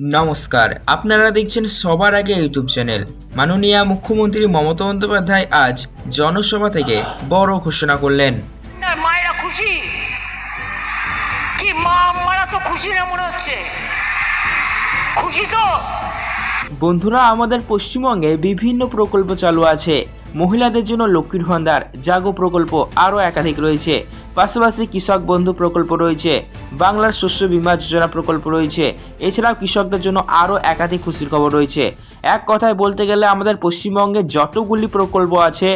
নমস্কার আপনারা দেখছেন সবার আগে ইউটিউব চ্যানেল। মাননীয় মুখ্যমন্ত্রী মমতা বন্দ্যোপাধ্যায় আজ জনসভা থেকে বড় ঘোষণা করলেন। না, মায়েরা খুশি? কি মা আমারা তো খুশি না মনে হচ্ছে? খুশি তো? বন্ধুরা আমাদের পশ্চিমবঙ্গে বিভিন্ন প্রকল্প চালু আছে। মহিলাদের জন্য লক্ষ্মীর ভান্ডার জাগো প্রকল্প আরও একাধিক রয়েছে। পাশাপাশি কৃষক বন্ধু প্রকল্প রয়েছে, বাংলার শস্য বিমা যোজনা প্রকল্প রয়েছে, এছাড়াও কৃষকদের জন্য আরও একাধিক খুশির খবর রয়েছে। এক কথায় বলতে গেলে আমাদের পশ্চিমবঙ্গে যতগুলি প্রকল্প আছে,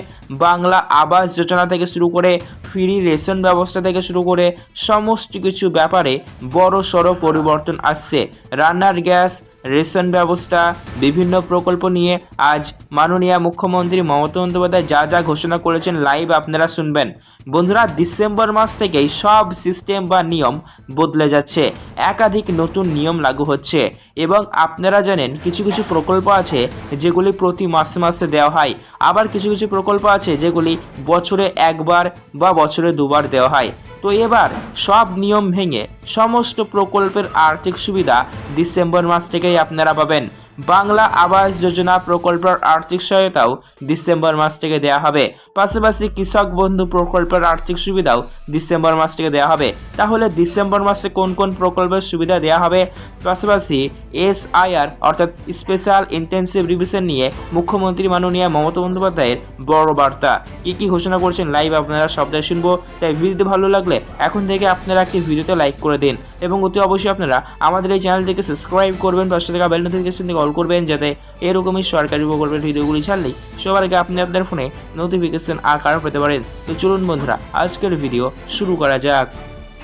বাংলা আবাস যোজনা থেকে শুরু করে, ফ্রি রেশন ব্যবস্থা থেকে শুরু করে, সমস্ত কিছু ব্যাপারে বড় সড়ো পরিবর্তন আসছে। রান্নার গ্যাস রেশন ব্যবস্থা, বিভিন্ন প্রকল্প নিয়ে আজ মাননীয় মুখ্যমন্ত্রী মমতা বন্দ্যোপাধ্যায় যা যা ঘোষণা করেছেন লাইভ আপনারা শুনবেন। বন্ধুরা, ডিসেম্বর মাস থেকেই সব সিস্টেম বা নিয়ম বদলে যাচ্ছে। একাধিক নতুন নিয়ম লাগু হচ্ছে এবং আপনারা জানেন কিছু কিছু প্রকল্প আছে যেগুলি প্রতি মাসে মাসে দেওয়া হয়। আবার কিছু কিছু প্রকল্প আছে যেগুলি বছরে একবার বা বছরে দুবার দেওয়া হয়। তো এবার সব নিয়ম ভেঙে সমস্ত প্রকল্পের আর্থিক সুবিধা ডিসেম্বর মাস থেকেই আপনারা পাবেন। বাংলা আবাস যোজনা প্রকল্পের আর্থিক সহায়তাও ডিসেম্বর মাস থেকে দেওয়া হবে। পাশাপাশি কৃষক বন্ধু প্রকল্পের আর্থিক সুবিধাও ডিসেম্বর মাস থেকে দেওয়া হবে। তাহলে ডিসেম্বর মাসে কোন কোন প্রকল্পের সুবিধা দেওয়া হবে? পাশাপাশি এসআইআর অর্থাৎ স্পেশাল ইন্টেন্সিভ রিভিশন নিয়ে মুখ্যমন্ত্রী মাননীয় মমতা বন্দ্যোপাধ্যায়ের বড় বার্তা। কি কি ঘোষণা করেছেন লাইভ আপনারা সবটাই শুনব। তাই ভিডিওটি ভালো লাগলে এখন থেকে আপনারা একটি ভিডিওতে লাইক করে দিন। এবং অতি অবশ্যই আপনারা আমাদের এই চ্যানেলটিকে সাবস্ক্রাইব করবেন, পাশে থাকা বেল নোটিফিকেশন থেকে অল করবেন, যাতে এরকমই সরকারি প্রকল্পের ভিডিওগুলি ছাড়লেই সবার আগে আপনি আপনার ফোনে নোটিফিকেশন আকার পেতে পারেন। তো চলুন বন্ধুরা, আজকের ভিডিও শুরু করা যাক।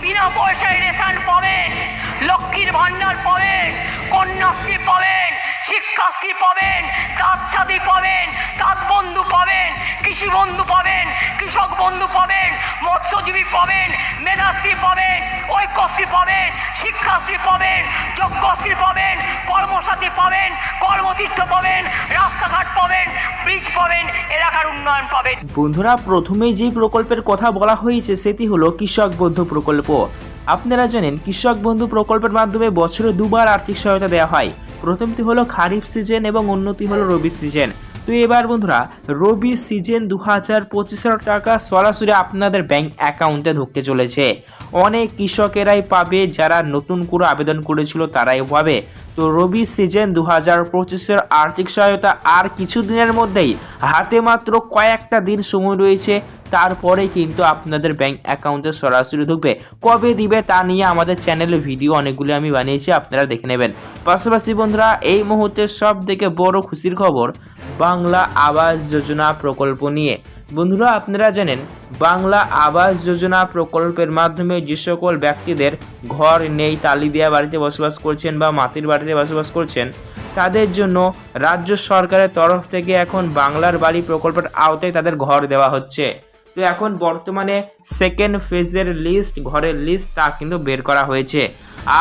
বিনা পয়সায় রেশন পাবে লক্ষ্মীর ভান্ডার পাবে কন্যাশ্রী পাবেন শিক্ষাশ্রী পাবেন সাথী পাবেন তাঁত বন্ধু পাবেন কৃষি বন্ধু পাবেন কৃষক বন্ধু পাবেন, মৎস্যজীবী পাবেন, মেধাশ্রী পাবেন, ঐক্যশ্রী পাবেন, শিক্ষাশ্রী পাবেন, যজ্ঞশ্রী পাবেন, কর্মসাথী পাবেন, কর্মতীর্থ পাবেন, রাস্তাঘাট পাবেন ব্রিজ পাবেন, এলাকার উন্নয়ন পাবেন। বন্ধুরা প্রথমে যে প্রকল্পের কথা বলা হয়েছে সেটি হলো কৃষক বন্ধু প্রকল্প। আপনারা জানেন, কৃষক বন্ধু প্রকল্পের মাধ্যমে বছরে দুবার আর্থিক সহায়তা দেওয়া হয়। প্রথমটি হলো খারিফ সিজন এবং অন্যটি হলো রবি সিজন। তো এবার বন্ধুরা, রবি সিজন দু হাজার পঁচিশের টাকা সরাসরি আপনাদের ব্যাংক অ্যাকাউন্টে ঢুকতে চলেছে। অনেক কৃষকেরাই পাবে, যারা নতুন করে আবেদন করেছিল তারাই পাবে। তো রবি সিজন দু হাজার পঁচিশের আর্থিক সহায়তা আর কিছু দিনের মধ্যেই, হাতে মাত্র কয়েকটা দিন সময় রয়েছে, তারপরে কিন্তু আপনাদের ব্যাংক অ্যাকাউন্টে সরাসরি ঢুকবে। কবে দিবে তা নিয়ে আমাদের চ্যানেলে ভিডিও অনেকগুলি আমি বানিয়েছি, আপনারা দেখে নেবেন। পাশাপাশি বন্ধুরা, এই মুহূর্তে সব থেকে বড় খুশির খবর বাংলা আবাস যোজনা প্রকল্প নিয়ে। বন্ধুরা, আপনারা জানেন, বাংলা আবাস যোজনা প্রকল্পের মাধ্যমে যে সকল ব্যক্তিদের ঘর নেই, তালি দেওয়া বাড়িতে বসবাস করছেন বা মাটির বাড়িতে বসবাস করছেন, তাদের জন্য রাজ্য সরকারের তরফ থেকে এখন বাংলার বাড়ি প্রকল্পের আওতায় তাদের ঘর দেওয়া হচ্ছে। তো এখন বর্তমানে সেকেন্ড ফেজের লিস্ট ঘরের লিস্ট তা কিন্তু বের করা হয়েছে।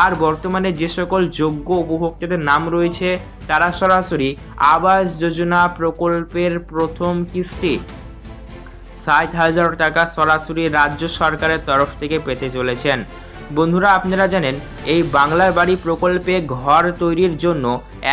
আর বর্তমানে যে সকল যোগ্য উপভোক্তাদের নাম রয়েছে, তারা সরাসরি আবাস যোজনা প্রকল্পের প্রথম কিস্তি ষাট হাজার টাকা সরাসরি রাজ্য সরকারের তরফ থেকে পেতে চলেছেন। বন্ধুরা, আপনারা জানেন, এই বাংলার বাড়ি প্রকল্পে ঘর তৈরির জন্য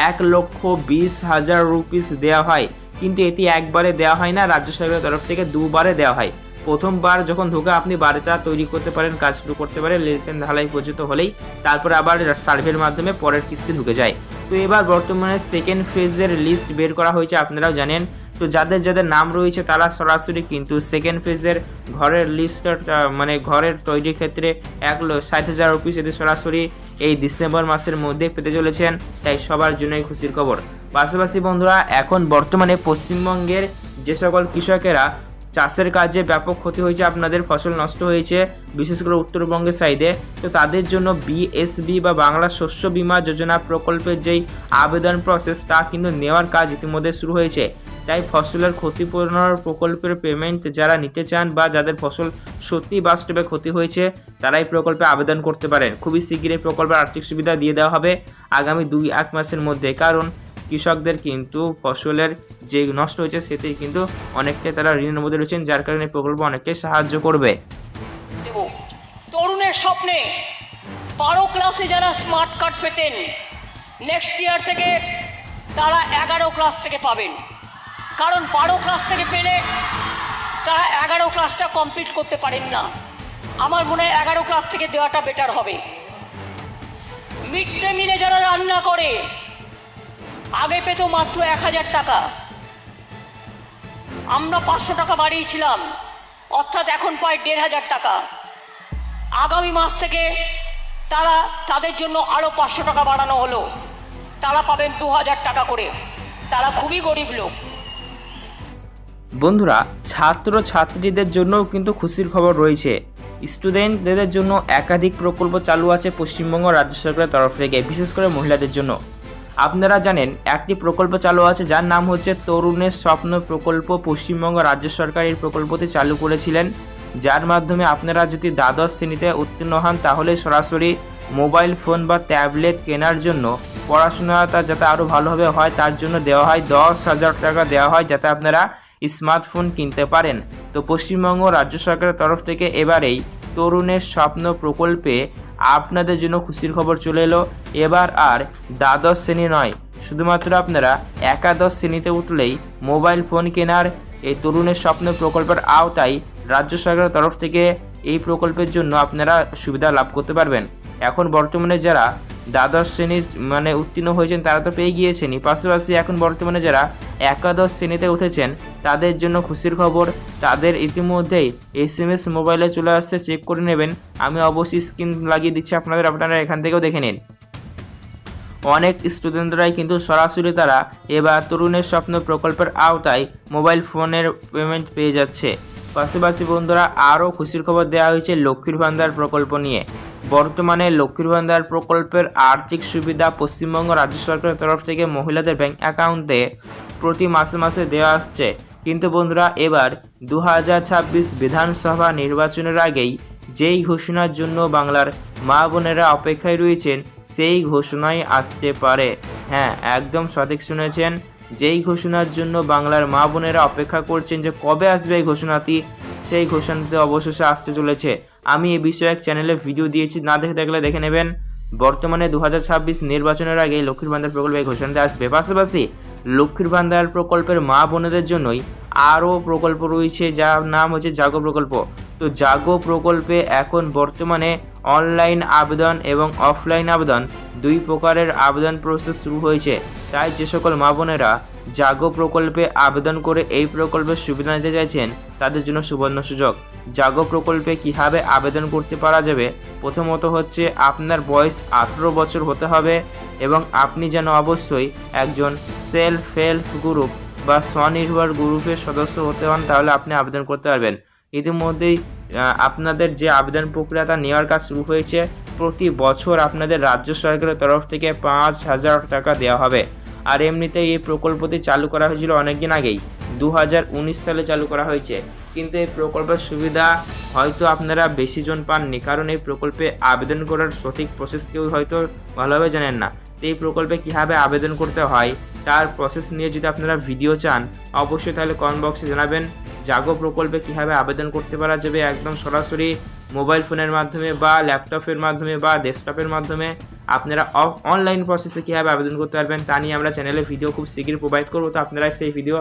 এক লক্ষ বিশ হাজার রুপিস দেওয়া হয়। কিন্তু এটি একবারে দেওয়া হয় না, রাজ্য সরকারের তরফ থেকে দুবারে দেওয়া হয়। প্রথমবার যখন ঢোকে আপনি বাড়িটা তৈরি করতে পারেন, কাজ শুরু করতে পারেন, লেনদেন ঢালাই পর্যন্ত হলেই তারপরে আবার সার্ভের মাধ্যমে পরের কিস্তি ঢুকে যায়। তো এবার বর্তমানে সেকেন্ড ফেজের লিস্ট বের করা হয়েছে, আপনারাও জানেন। তো যাদের যাদের নাম রয়েছে তারা সরাসরি কিন্তু সেকেন্ড ফেজের ঘরের লিস্টের মানে ঘরের তৈরির ক্ষেত্রে এক ষাট হাজার রুপিস এদের সরাসরি এই ডিসেম্বর মাসের মধ্যে পেতে চলেছেন। তাই সবার জন্যই খুশির খবর। পাশাপাশি বন্ধুরা, এখন বর্তমানে পশ্চিমবঙ্গের যে সকল কৃষকেরা চাষের কাজে ব্যাপক ক্ষতি হয়েছে, আপনাদের ফসল নষ্ট হয়েছে, বিশেষ করে উত্তরবঙ্গের সাইডে তো তাদের জন্য বিএসবি বা বাংলা শস্য বীমা যোজনা প্রকল্পের যেই আবেদন প্রসেস তা কিন্তু নেওয়ার কাজ ইতিমধ্যে শুরু হয়েছে। তাই ফসলের ক্ষতিপূরণের প্রকল্পের পেমেন্ট যারা নিতে চান বা যাদের ফসল সত্যি বাস্তবে ক্ষতি হয়েছে, তারাই প্রকল্পে আবেদন করতে পারেন। খুবই শীঘ্রই প্রকল্পের আর্থিক সুবিধা দিয়ে দেওয়া হবে আগামী দুই এক মাসের মধ্যে। কারণ কৃষকদের কিন্তু ফসলের যে নষ্ট হয়েছে সেটি কিন্তু অনেকটাই তারা ঋণের মধ্যে রয়েছেন, যার কারণে প্রকল্প অনেকটাই সাহায্য করবে। তরুণের স্বপ্নে বারো ক্লাসে যারা স্মার্ট কার্ড পেতেন নেক্সট ইয়ার থেকে তারা এগারো ক্লাস থেকে পাবেন। কারণ বারো ক্লাস থেকে পেলে তারা এগারো ক্লাসটা কমপ্লিট করতে পারেন না। আমার মনে হয় এগারো ক্লাস থেকে দেওয়াটা বেটার হবে। মিড ডে মিলে যারা রান্না করে আগে পেত মাত্র এক হাজার টাকা। আমরা পাঁচশো টাকা বাড়িয়েছিলাম, অর্থাৎ এখন পায় দেড় হাজার টাকা। আগামী মাস থেকে তারা তাদের জন্য আরও পাঁচশো টাকা বাড়ানো হলো। তারা পাবেন দু হাজার টাকা করে। তারা খুবই গরিব লোক। বন্ধুরা ছাত্র ছাত্রীদের জন্যও কিন্তু খুশির খবর রয়েছে। স্টুডেন্টদের জন্য একাধিক প্রকল্প চালু আছে পশ্চিমবঙ্গ রাজ্য সরকারের তরফ থেকে, বিশেষ করে মহিলাদের জন্য। আপনারা জানেন, একটি প্রকল্প চালু আছে যার নাম হচ্ছে তরুণের স্বপ্ন প্রকল্প। পশ্চিমবঙ্গ রাজ্য সরকার এই প্রকল্পটি চালু করেছিলেন। যার মাধ্যমে আপনারা যদি দ্বাদশ শ্রেণীতে উত্তীর্ণ হন, তাহলে সরাসরি মোবাইল ফোন বা ট্যাবলেট কেনার জন্য পড়াশোনাটা যাতে আরও ভালোভাবে হয়, তার জন্য দেওয়া হয় দশ হাজার টাকা দেওয়া হয় যাতে আপনারা স্মার্টফোন কিনতে পারেন। তো পশ্চিমবঙ্গ রাজ্য সরকারের তরফ থেকে এবারেই তরুণের স্বপ্ন প্রকল্পে আপনাদের জন্য খুশির খবর চলে এলো। এবার আর দ্বাদশ শ্রেণি নয়, শুধুমাত্র আপনারা একাদশ শ্রেণীতে উঠলেই মোবাইল ফোন কেনার এই তরুণের স্বপ্ন প্রকল্পের আওতায় রাজ্য সরকারের তরফ থেকে এই প্রকল্পের জন্য আপনারা সুবিধা লাভ করতে পারবেন। এখন বর্তমানে যারা দ্বাদশ শ্রেণির মানে উত্তীর্ণ হয়েছেন তারা তো পেয়ে গিয়েছেনই। পাশাপাশি এখন বর্তমানে যারা একাদশ শ্রেণীতে উঠেছেন, তাদের জন্য খুশির খবর, তাদের ইতিমধ্যেই এস এম এস মোবাইলে চলে আসছে, চেক করে নেবেন। আমি অবশ্যই স্ক্রিন লাগিয়ে দিচ্ছি, আপনাদের আপনারা এখান থেকেও দেখে নিন। অনেক স্টুডেন্টরাই কিন্তু সরাসরি তারা এবার তরুণের স্বপ্ন প্রকল্পের আওতায় মোবাইল ফোনের পেমেন্ট পেয়ে যাচ্ছে। পাশাপাশি বন্ধুরা আরও খুশির খবর দেওয়া হয়েছে লক্ষ্মীর ভান্ডার প্রকল্প নিয়ে। বর্তমানে লক্ষ্মীর ভান্ডার প্রকল্পের আর্থিক সুবিধা পশ্চিমবঙ্গ রাজ্য সরকারের তরফ থেকে মহিলাদের ব্যাংক অ্যাকাউন্টে প্রতি মাসে মাসে দেওয়া আসছে। কিন্তু বন্ধুরা, এবার দু হাজার ছাব্বিশ বিধানসভা নির্বাচনের আগেই যেই ঘোষণার জন্য বাংলার মা বোনেরা অপেক্ষায় রয়েছেন, সেই ঘোষণাই আসতে পারে। হ্যাঁ একদম সঠিক শুনেছেন। যেই ঘোষণার জন্য বাংলার মা বোনেরা অপেক্ষা করছেন যে কবে আসবে এই ঘোষণাটি, সেই ঘোষণাতে অবশেষে আসতে চলেছে। আমি এ বিষয়ে এক চ্যানেলে ভিডিও দিয়েছি, না দেখে দেখলে দেখে নেবেন। বর্তমানে দু হাজার ছাব্বিশ নির্বাচনের আগে লক্ষ্মীর ভান্ডার প্রকল্পে এই ঘোষণাটি আসবে। পাশাপাশি লক্ষ্মীর ভান্ডার প্রকল্পের মা বোনেদের জন্যই আরও প্রকল্প রয়েছে, যার নাম হচ্ছে জাগো প্রকল্প। তো জাগো প্রকল্পে এখন বর্তমানে অনলাইন আবেদন এবং অফলাইন আবেদন দুই প্রকারের আবেদন প্রসেস শুরু হয়েছে। তাই যে সকল মা বোনেরা জাগো প্রকল্পে আবেদন করে এই প্রকল্পের সুবিধা নিতে চাইছেন, তাদের জন্য সুবর্ণ সুযোগ। জাগো প্রকল্পে কীভাবে আবেদন করতে পারা যাবে? প্রথমত হচ্ছে আপনার বয়স আঠেরো বছর হতে হবে এবং আপনি যেন অবশ্যই একজন সেলফ হেল্প গ্রুপ বা স্বনির্ভর গ্রুপের সদস্য হতে হন, তাহলে আপনি আবেদন করতে পারবেন। ইতিমধ্যেই আপনাদের যে আবেদন প্রক্রিয়াটা নেওয়ার কাজ শুরু হয়েছে। প্রতি বছর আপনাদের রাজ্য সরকারের তরফ থেকে পাঁচ হাজার টাকা দেওয়া হবে। আর এমনিতেই এই প্রকল্পটি চালু করা হয়েছিল অনেকদিন আগেই দু হাজার উনিশ সালে চালু করা হয়েছে। কিন্তু এই প্রকল্পের সুবিধা হয়তো আপনারা বেশি জন পাননি, কারণ এই প্রকল্পে আবেদন করার সঠিক প্রসেস কেউ হয়তো ভালোভাবে জানেন না। এই প্রকল্পে কীভাবে আবেদন করতে হয়, তার প্রসেস নিয়ে যদি আপনারা ভিডিও চান, অবশ্যই তাহলে কমেন্ট বক্সে জানাবেন। জাগো প্রকল্পে কীভাবে আবেদন করতে পারা যাবে একদম সরাসরি মোবাইল ফোনের মাধ্যমে বা ল্যাপটপের মাধ্যমে বা ডেস্কটপের মাধ্যমে। আপনারা অনলাইন প্রসেসে কীভাবে আবেদন করতে পারবেন তা নিয়ে আমরা চ্যানেলে ভিডিও খুব শীঘ্রই প্রোভাইড করব। তো আপনারা সেই ভিডিও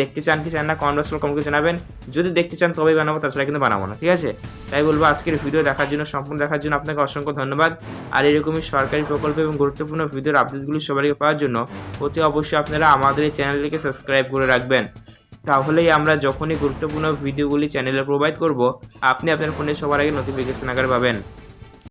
দেখতে চান কি চান না কমেন্ট করে জানাবেন। যদি দেখতে চান তবেই বানাবো, তাছাড়া কিন্তু বানাবো না, ঠিক আছে? তাই বলব আজকের ভিডিও দেখার জন্য, সম্পূর্ণ দেখার জন্য আপনাকে অসংখ্য ধন্যবাদ। আর এরকমই সরকারি প্রকল্প এবং গুরুত্বপূর্ণ ভিডিওর আপডেটগুলি সবাইকে পাওয়ার জন্য অতি অবশ্যই আপনারা আমাদের এই চ্যানেলটিকে সাবস্ক্রাইব করে রাখবেন। তাহলেই আমরা যখনই গুরুত্বপূর্ণ ভিডিওগুলি চ্যানেলে প্রোভাইড করব, আপনি আপনার ফোনে সবার আগে নোটিফিকেশন আকারে পাবেন।